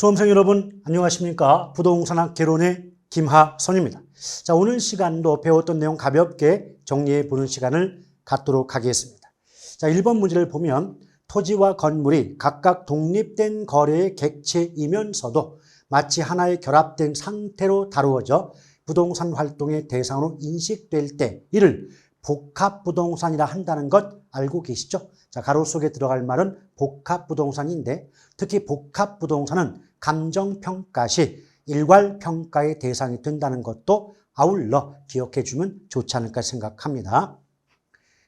수험생 여러분 안녕하십니까? 부동산학 개론의 김하선입니다. 자, 오늘 시간도 배웠던 내용 가볍게 정리해 보는 시간을 갖도록 하겠습니다. 자, 1번 문제를 보면 토지와 건물이 각각 독립된 거래의 객체이면서도 마치 하나의 결합된 상태로 다루어져 부동산 활동의 대상으로 인식될 때 이를 복합부동산이라 한다는 것 알고 계시죠? 자, 가로 속에 들어갈 말은 복합부동산인데 특히 복합부동산은 감정평가 시 일괄평가의 대상이 된다는 것도 아울러 기억해 주면 좋지 않을까 생각합니다.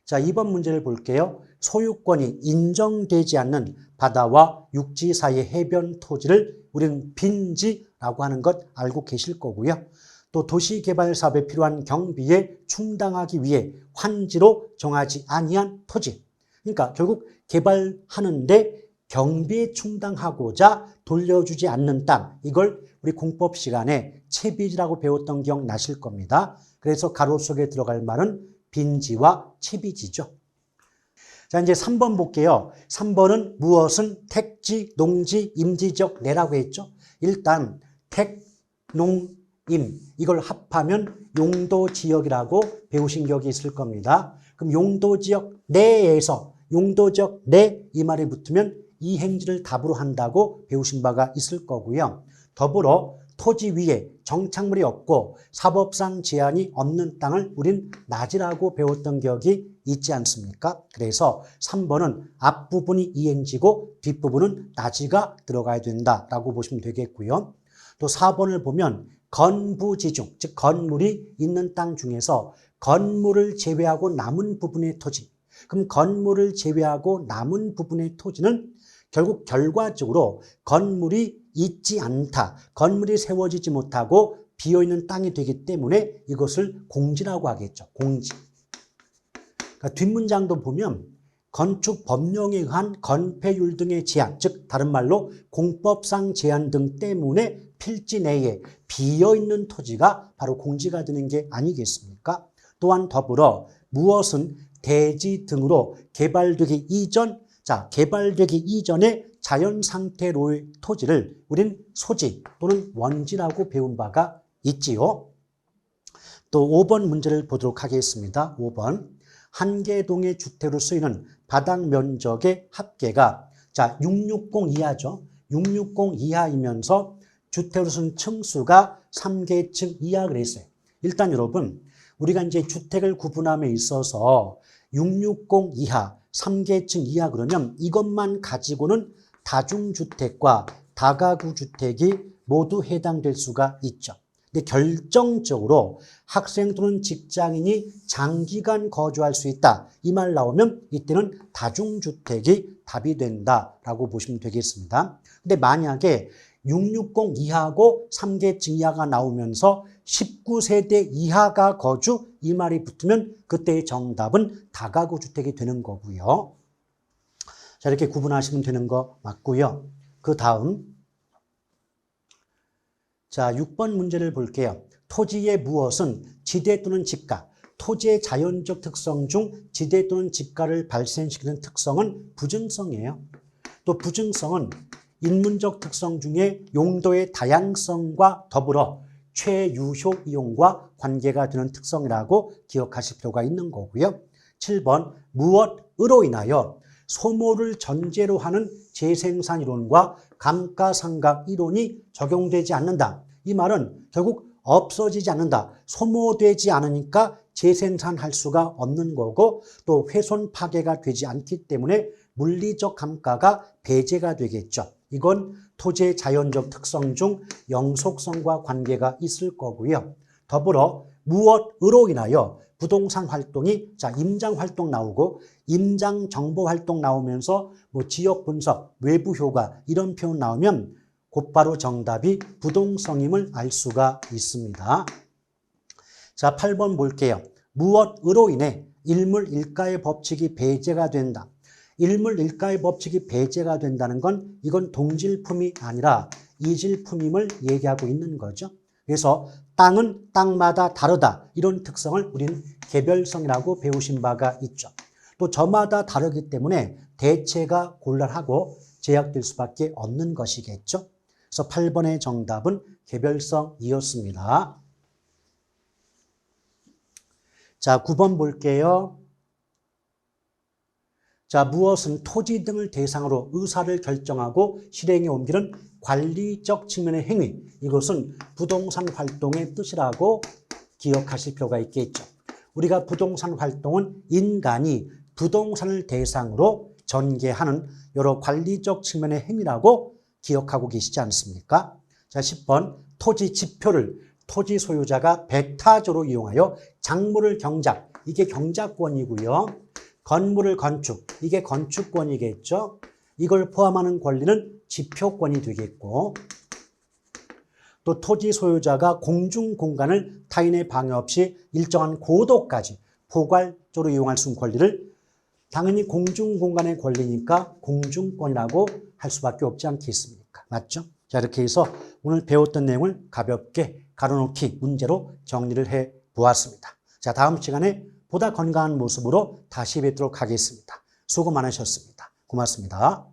자, 2번 문제를 볼게요. 소유권이 인정되지 않는 바다와 육지 사이의 해변 토지를 우리는 빈지라고 하는 것 알고 계실 거고요. 또 도시개발 사업에 필요한 경비에 충당하기 위해 환지로 정하지 아니한 토지. 그러니까 결국 개발하는데 경비에 충당하고자 돌려주지 않는 땅. 이걸 우리 공법 시간에 채비지라고 배웠던 기억 나실 겁니다. 그래서 가로 속에 들어갈 말은 빈지와 채비지죠. 자, 이제 3번 볼게요. 3번은 무엇은 택지, 농지, 임지적 내라고 했죠. 일단 택, 농, 임 이걸 합하면 용도 지역이라고 배우신 기억이 있을 겁니다. 그럼 용도 지역 내에서 용도 지역 내 이 말이 붙으면 이 행지를 답으로 한다고 배우신 바가 있을 거고요. 더불어 토지 위에 정착물이 없고 사법상 제한이 없는 땅을 우린 낮이라고 배웠던 기억이 있지 않습니까? 그래서 3번은 앞부분이 이행지고 뒷부분은 낮이가 들어가야 된다라고 보시면 되겠고요. 또 4번을 보면 건부지중, 즉 건물이 있는 땅 중에서 건물을 제외하고 남은 부분의 토지. 그럼 건물을 제외하고 남은 부분의 토지는 결국 결과적으로 건물이 있지 않다. 건물이 세워지지 못하고 비어있는 땅이 되기 때문에 이것을 공지라고 하겠죠. 공지. 그러니까 뒷문장도 보면 건축 법령에 의한 건폐율 등의 제한, 즉 다른 말로 공법상 제한 등 때문에 필지 내에 비어있는 토지가 바로 공지가 되는 게 아니겠습니까? 또한 더불어 무엇은 대지 등으로 개발되기 이전, 자 개발되기 이전에 자연 상태로의 토지를 우린 소지 또는 원지라고 배운 바가 있지요. 또 5번 문제를 보도록 하겠습니다. 5번 한계동의 주택으로 쓰이는 바닥 면적의 합계가 자 660 이하죠. 660 이하이면서 주택으로 쓴 층수가 3계층 이하 그랬어요. 일단 여러분 우리가 이제 주택을 구분함에 있어서 660 이하, 3계층 이하 그러면 이것만 가지고는 다중주택과 다가구 주택이 모두 해당될 수가 있죠. 근데 결정적으로 학생 또는 직장인이 장기간 거주할 수 있다. 이 말 나오면 이때는 다중주택이 답이 된다라고 보시면 되겠습니다. 근데 만약에 660 이하고 3계층 이하가 나오면서 19세대 이하가 거주 이 말이 붙으면 그때의 정답은 다가구 주택이 되는 거고요. 자 이렇게 구분하시면 되는 거 맞고요. 그 다음 자 6번 문제를 볼게요. 토지의 무엇은 지대 또는 집가 토지의 자연적 특성 중 지대 또는 집가를 발생시키는 특성은 부증성이에요. 또 부증성은 인문적 특성 중에 용도의 다양성과 더불어 최유효 이용과 관계가 되는 특성이라고 기억하실 필요가 있는 거고요. 7번 무엇으로 인하여 소모를 전제로 하는 재생산 이론과 감가상각 이론이 적용되지 않는다. 이 말은 결국 없어지지 않는다. 소모되지 않으니까 재생산할 수가 없는 거고 또 훼손 파괴가 되지 않기 때문에 물리적 감가가 배제가 되겠죠. 이건 토지의 자연적 특성 중 영속성과 관계가 있을 거고요. 더불어 무엇으로 인하여 부동산 활동이 자 임장 활동 나오고 임장 정보 활동 나오면서 뭐 지역 분석, 외부 효과 이런 표현 나오면 곧바로 정답이 부동성임을 알 수가 있습니다. 자, 8번 볼게요. 무엇으로 인해 일물 일가의 법칙이 배제가 된다. 일물 일가의 법칙이 배제가 된다는 건 이건 동질품이 아니라 이질품임을 얘기하고 있는 거죠. 그래서 땅은 땅마다 다르다. 이런 특성을 우리는 개별성이라고 배우신 바가 있죠. 또 저마다 다르기 때문에 대체가 곤란하고 제약될 수밖에 없는 것이겠죠. 그래서 8번의 정답은 개별성이었습니다. 자, 9번 볼게요. 자, 무엇은 토지 등을 대상으로 의사를 결정하고 실행에 옮기는 관리적 측면의 행위. 이것은 부동산 활동의 뜻이라고 기억하실 필요가 있겠죠. 우리가 부동산 활동은 인간이 부동산을 대상으로 전개하는 여러 관리적 측면의 행위라고 기억하고 계시지 않습니까? 자, 10번 토지 지표를 토지 소유자가 백타조로 이용하여 작물을 경작, 이게 경작권이고요. 건물을 건축, 이게 건축권이겠죠. 이걸 포함하는 권리는 지표권이 되겠고 또 토지 소유자가 공중 공간을 타인의 방해 없이 일정한 고도까지 포괄적으로 이용할 수 있는 권리를 당연히 공중 공간의 권리니까 공중권이라고 할 수밖에 없지 않겠습니까? 맞죠? 자, 이렇게 해서 오늘 배웠던 내용을 가볍게 가로놓기 문제로 정리를 해 보았습니다. 자, 다음 시간에 보다 건강한 모습으로 다시 뵙도록 하겠습니다. 수고 많으셨습니다. 고맙습니다.